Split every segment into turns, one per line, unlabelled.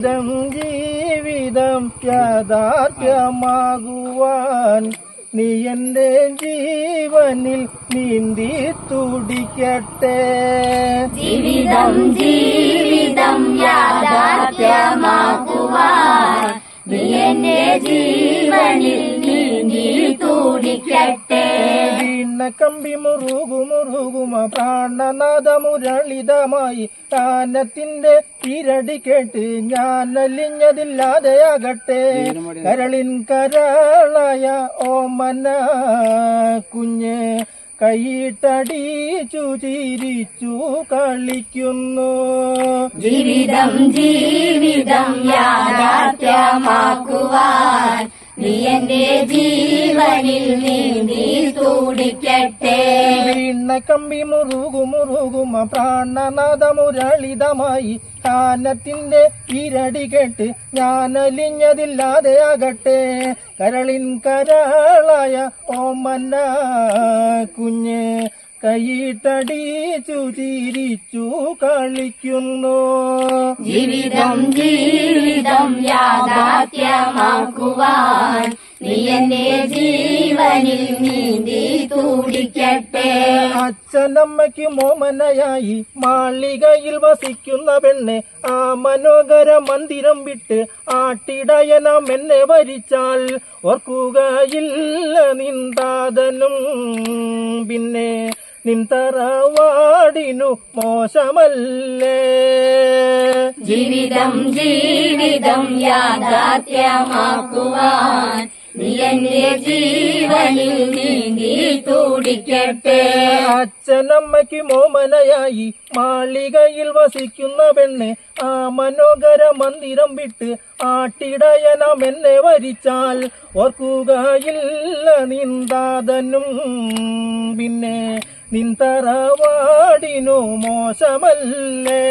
ഇതം ജീവിതം യാഥാർത്ഥ്യമാകുവാൻ നീ എന്റെ ജീവനിൽ നീന്തി തുടിക്കട്ടെ.
ജീവിതം ജീവിതം യാഥാർത്ഥ്യമാകുവാൻ നീ എന്റെ ജീവനിൽ നീന്തി തുടിക്കട്ടെ.
വീണ കമ്പി മുറുകു മുറുകുമ പ്രാണനാഥ മുരളിതമായി താനത്തിന്റെ ഇരടി കേട്ട് ഞാൻ അലിഞ്ഞതില്ലാതെയാകട്ടെ കരളിൻ കരളായ ഓമന കുഞ്ഞ് കൈയിട്ടടിച്ചു ചിരിച്ചു കളിക്കുന്നു.
ജീവിതം ജീവിതം യാഥാർത്ഥ്യമാക്കുവാൻ നീ എന്റെ ജീവനിൽ നീന്തി തുടിക്കട്ടെ.
വീണ കമ്പി മുറുകു മുറുകുമ പ്രാണനാഥ മുരളിതമായി കാനത്തിന്റെ ഇരടി കേട്ട് ഞാനലിഞ്ഞതില്ലാതെ ആകട്ടെ. കരളിൻ കരാളായ ഓമന്ന കുഞ്ഞ് കൈയിട്ടടിച്ചു ചിരിച്ചു കളിക്കുന്നു.
ജീവിതം ജീവിതം യാഥാർത്ഥ്യമാക്കുവാൻ നീ എന്റെ ജീവനിൽ നീന്തി തൂടിക്കട്ടെ.
അച്ഛനമ്മയ്ക്ക് മോമനയായി മാളികയിൽ വസിക്കുന്ന പെണ്ണെ ആ മനോഹര മന്ദിരം വിട്ട് ആട്ടിടയനം എന്നെ വരിച്ചാൽ ഓർക്കുകയില്ല നിന്താതനും പിന്നെ നിന്തറവാടിനു മോശമല്ലേ?
ജീവിതം ജീവിതം യാഥാർത്ഥ്യമാക്കുവാൻ ജീവനിൽ നീന്തി തുടിക്കട്ടെ.
അച്ഛനമ്മയ്ക്ക് മോമനയായി മാളികയിൽ വസിക്കുന്ന പെണ്ണ് ആ മനോഹര മന്ദിരം വിട്ട് ആട്ടിടയനം എന്നെ വരിച്ചാൽ ഓർക്കുകയില്ല നിന്താതനും പിന്നെ നിന്തറവാടിനു മോശമല്ലേ?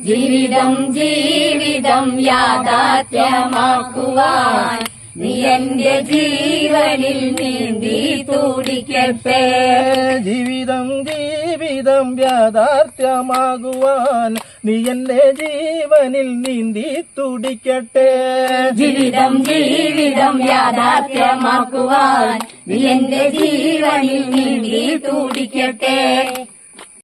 ജീവിതം ജീവിതം യാഥാർത്ഥ്യമാക്കുവാൻ നീ എന്റെ ജീവനിൽ നീന്തി തുടിക്കട്ടെ.
ജീവിതം ജീവിതം യാഥാർത്ഥ്യമാകുവാൻ നീ എന്റെ ജീവനിൽ നീന്തി തുടിക്കട്ടെ.
ജീവിതം ജീവിതം യാഥാർത്ഥ്യമാക്കുവാൻ നീ എന്റെ ജീവനിൽ നീന്തി തുടിക്കട്ടെ.